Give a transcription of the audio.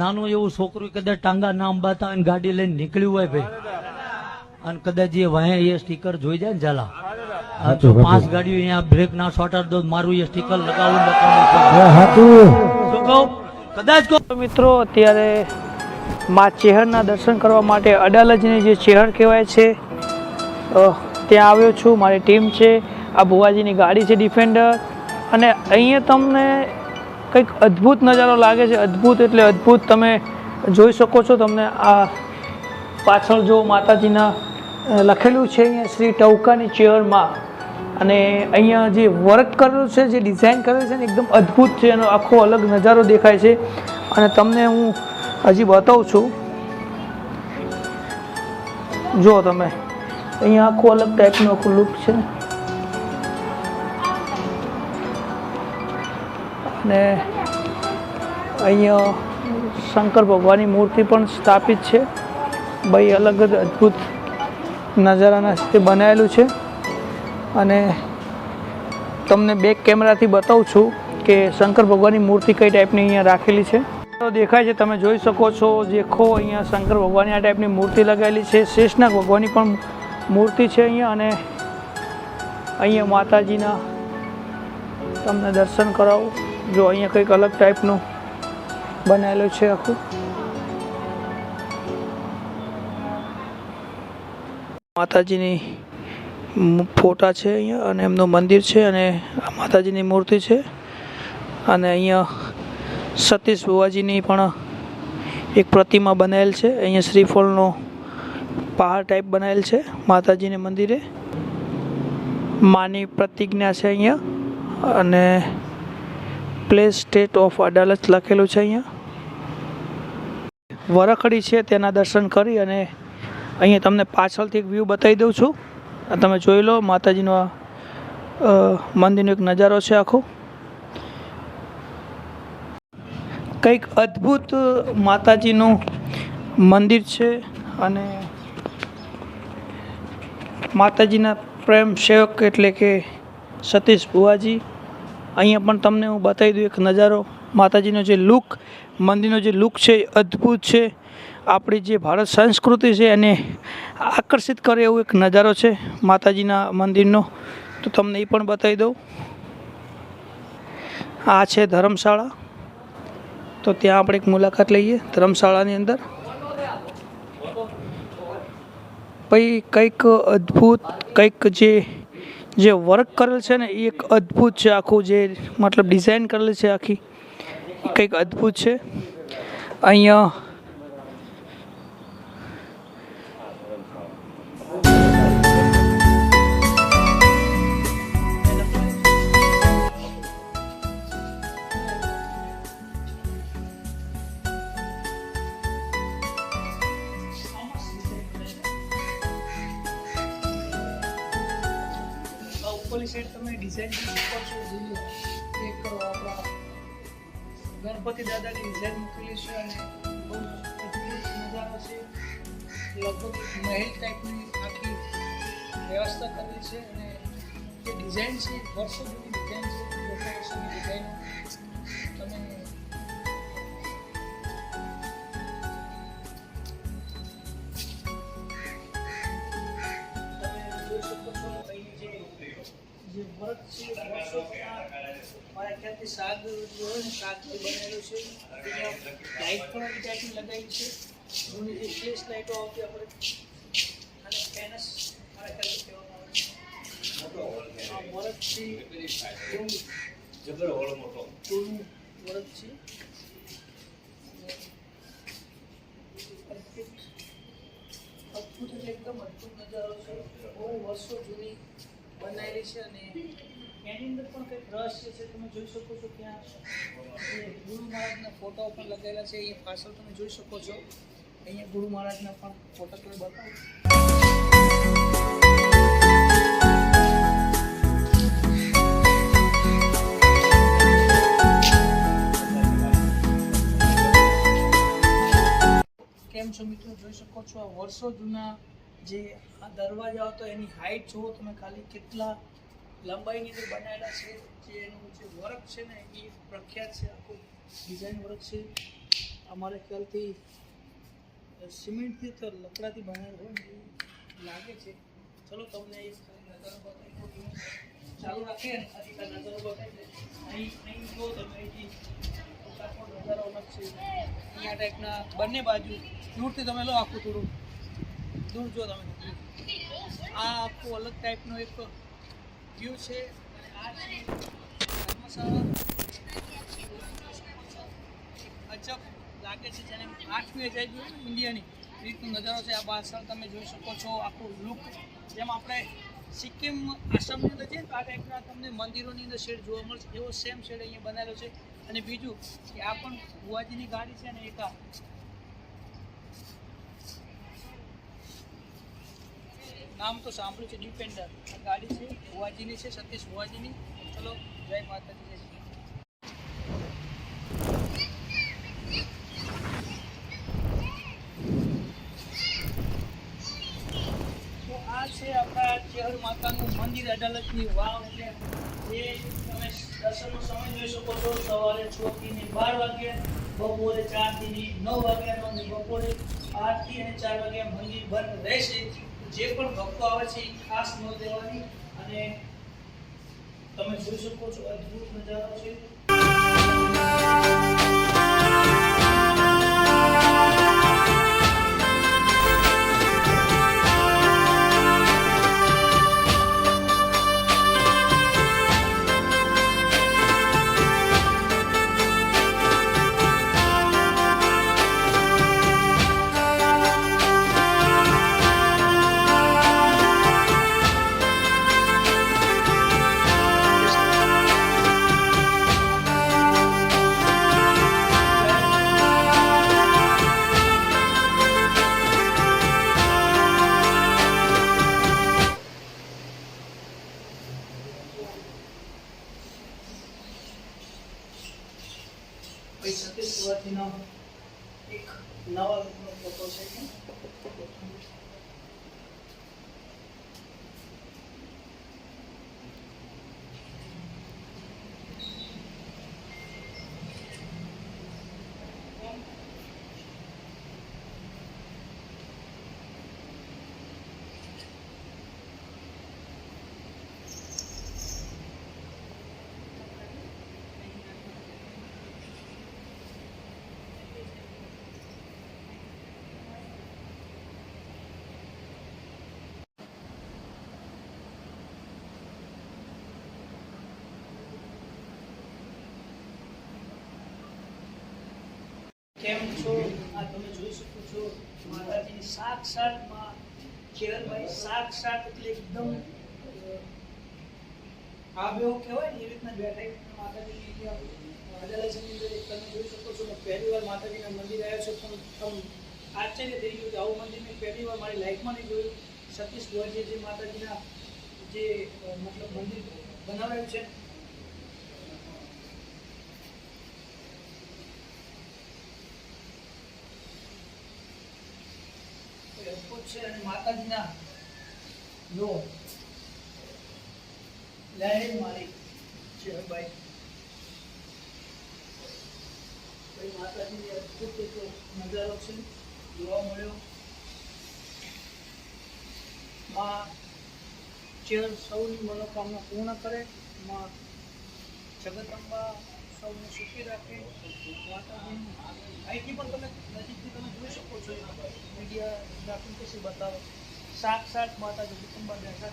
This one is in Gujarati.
નાનું એવું છોકરું કદાચ ટાંગા ના અંબાતા હોય ગાડી લઈને નીકળ્યું હોય ભાઈ. અને કદાચ એ વાહે એ સ્ટીકર જોઈ જાય ને ઝાલા. આ જો પાંચ ગાડીઓ અહીંયા બ્રેક ના શોર્ટર દો મારું એ સ્ટીકર લગાવું શું કહું? કદાચ કહો. મિત્રો અત્યારે મા ચેહરના દર્શન કરવા માટે અડાલજની જે ચેહર કહેવાય છે ત્યાં આવ્યો છું. મારી ટીમ છે. આ ભુવાજીની ગાડી છે ડિફેન્ડર અને અહીંયા તમને કંઈક અદ્ભુત નજારો લાગે છે, અદ્ભુત એટલે અદ્ભુત. તમે જોઈ શકો છો તમને આ પાછળ જો માતાજીના લખેલું છે અહીંયા શ્રી ટવકાની ચેરમાં. અને અહીંયા જે વર્ક કરેલું છે, જે ડિઝાઇન કરેલું છે ને, એકદમ અદ્ભુત છે, એનો આખો અલગ નજારો દેખાય છે. અને તમને હું હજી બતાવું છું. જુઓ તમે, અહીંયા આખું અલગ ટાઈપનું આખું લુક છે અને અહીંયા શંકર ભગવાનની મૂર્તિ પણ સ્થાપિત છે. ભાઈ અલગ જ અદ્ભુત નજારાના રીતે બનાવેલું છે. અને તમને બેક કેમેરાથી બતાવું છું કે શંકર ભગવાનની મૂર્તિ કઈ ટાઈપની અહીંયા રાખેલી છે. દેખાય છે, તમે જોઈ શકો છો જેખો અહીંયા શંકર ભગવાનની આ ટાઈપની મૂર્તિ લગાવેલી છે. શેષનાગ ભગવાનની પણ મૂર્તિ છે અહીંયા અને અહીંયા માતાજીના તમને દર્શન કરાવું. જો અહીંયા કંઈક અલગ ટાઈપનું બનાવેલું છે આખું. માતાજીની ફોટા છે અહીંયા અને એમનું મંદિર છે અને માતાજીની મૂર્તિ છે. અને અહીંયા સતીશ બુવાજીની પણ એક પ્રતિમા બનાવેલ છે. અહીંયા શ્રીફળનો પહાડ ટાઈપ બનાવેલ છે માતાજીને મંદિરે. માની પ્રતિજ્ઞા છે અહીંયા. અને પ્લેસ સ્ટેટ ઓફ અડાલત લખેલું છે અહીંયા. વરખડી છે તેના દર્શન કરી અને અહીંયા તમને પાછળથી એક વ્યૂ બતાવી દઉં છું. તમે જોઈ લો, માતાજીનો મંદિરનો એક નજારો છે આખો. કંઈક અદ્ભુત માતાજીનું મંદિર છે અને માતાજીના પ્રેમ સેવક એટલે કે સતીશ ભુવાજી. અહીંયા પણ તમને હું બતાવી દઉં એક નજારો. માતાજીનો જે લુક, મંદિરનો જે લુક છે એ અદ્ભુત છે. આપણી જે ભારત સંસ્કૃતિ છે એને આકર્ષિત કરે એવો એક નજારો છે માતાજીના મંદિરનો. તો તમને એ પણ બતાવી દઉં. આ છે ધર્મશાળા. તો ત્યાં આપણે એક મુલાકાત લઈએ ધર્મશાળાની અંદર. પછી કંઈક અદ્ભુત, કંઈક જે જે વર્ક કરેલ છે ને, એ એક અદ્ભુત છે આખું જે મતલબ ડિઝાઇન કરેલ છે આખી. કંઈક અદ્ભુત છે. અહીંયા ડિઝાઇન જોઈ શકો જોઈએ. એક આપણા ગણપતિ દાદાની ડિઝાઇન મૂકેલી છે અને લગભગ મહેલ ટાઈપની આખી વ્યવસ્થા કરેલી છે અને જે ડિઝાઇન છે, વર્ષો જૂની ડિઝાઇન છે ડેકોરેશનની ડિઝાઇન મારા ખ્યાલથી શાક જે હોય ને છે લાઇટ પણ આવી લગાવી છે. જૂની જે ફ્લેશ લાઇટો અને ફેનસ મારા કહેવામાં આવે છે. જૂનું જૂનું વર્ક છે એકદમ અદ્ભુત નજારો છે. બહુ વર્ષો જૂની બનાવેલી છે અને એની અંદર પણ કંઈક રહસ્ય છે, તમે જોઈ શકો છો ત્યાં ગુરુ મહારાજના ફોટાઓ પણ લગાવેલા છે, એ પાછળ તમે જોઈ શકો છો. અહીંયા ગુરુ મહારાજના પણ ફોટા તમે બતાવો. કેમ છો મિત્રો? જોઈ શકો છો આ વર્ષો જૂના જે આ દરવાજા હતો, એની હાઈટ જુઓ તમે ખાલી કેટલા લંબાઈની અંદર બનાવેલા છે, જે એનું જે વર્ક છે ને, એ પ્રખ્યાત છે, આખું ડિઝાઇન વર્ક છે. અમારે ખ્યાલથી સિમેન્ટથી તો લકડાથી બનાવેલું હોય લાગે છે. ચલો તમને એ નજારો બતાવી ચાલુ રાખીએ ને આથી આ નજારો બતાવી અહીં અહીં જો તમે અહીંથી નજારો અલગ છે. અહીંયા ટાઈપના બંને બાજુ, દૂરથી તમે લો આખું થોડું. દૂર જો તમે. આ આખું અલગ ટાઈપનો એક વ્યૂ છે અને આ અજબ લાગે છે, જેને આઠમી અજાયબી ઇન્ડિયાની એ રીતનો નજારો છે. આ પાછળ તમે જોઈ શકો છો, આખું લુક જેમ આપણે સિક્કિમ આસામની અંદર છે આ ટાઈપના તમને મંદિરોની અંદર શેડ જોવા મળશે. એવો સેમ શેડ અહીંયા બનાવેલો છે. અને બીજું કે આ પણ બુવાજીની ગાડી છે ને, એક નામ તો સાંભળ્યું છે ડિપેન્ડર ગાડી છે બુવાજીની છે, સતીશ બુવાજીની ચલો, જય માતાજી, જય શ્રી છે આપણા ચેહર માતાનું મંદિર અદાલતની વાવ. એટલે એ તમે દર્શનનો સમય જોઈ શકો છો, સવારે છ થી બાર વાગ્યે, બપોરે ચારથી નવ વાગ્યાનો અને બપોરે આઠથી અને ચાર વાગ્યા મંદિર બંધ રહેશે. જે પણ ભક્તો આવે છે, એ ખાસ નોંધ લેવાની અને તમે જોઈ શકો છો, અદ્ભુત નજારો છે. ભાઈ સતીશ સુવાજીનો એક નવા ફોટો છે કેમ છો? આ તમે જોઈ શકો છો, માતાજીની સાક્ષાતમાં માં ચેરભાઈ સાક્ષાત એટલે એકદમ આવ્યો કહેવાય ને, એ રીતના બેઠા માતાજીની અડાલજની અંદર તમે જોઈ શકો છો પહેલી વાર માતાજીના મંદિર આવ્યો છો, પણ તમ આશ્ચર્ય થઈ ગયું કે આવું મંદિર મેં પહેલી વાર મારી લાઈફમાં નહીં જોયું. સતીશ ગોરજી જે માતાજીના જે મતલબ મંદિર બનાવેલું છે માતાજીની અદ્ભુત એક નજારો છે. જોવા મળ્યો. માં ચેર સૌની મનોકામના પૂર્ણ કરે. માં જગદંબા સૌને સુખી રાખે અહીંથી પણ તમે નજીકથી તમે જોઈ શકો છો. મીડિયા ગ્રાફિક કશે બતાવો. સાક્ષાત માતા જગદંબા બેઠા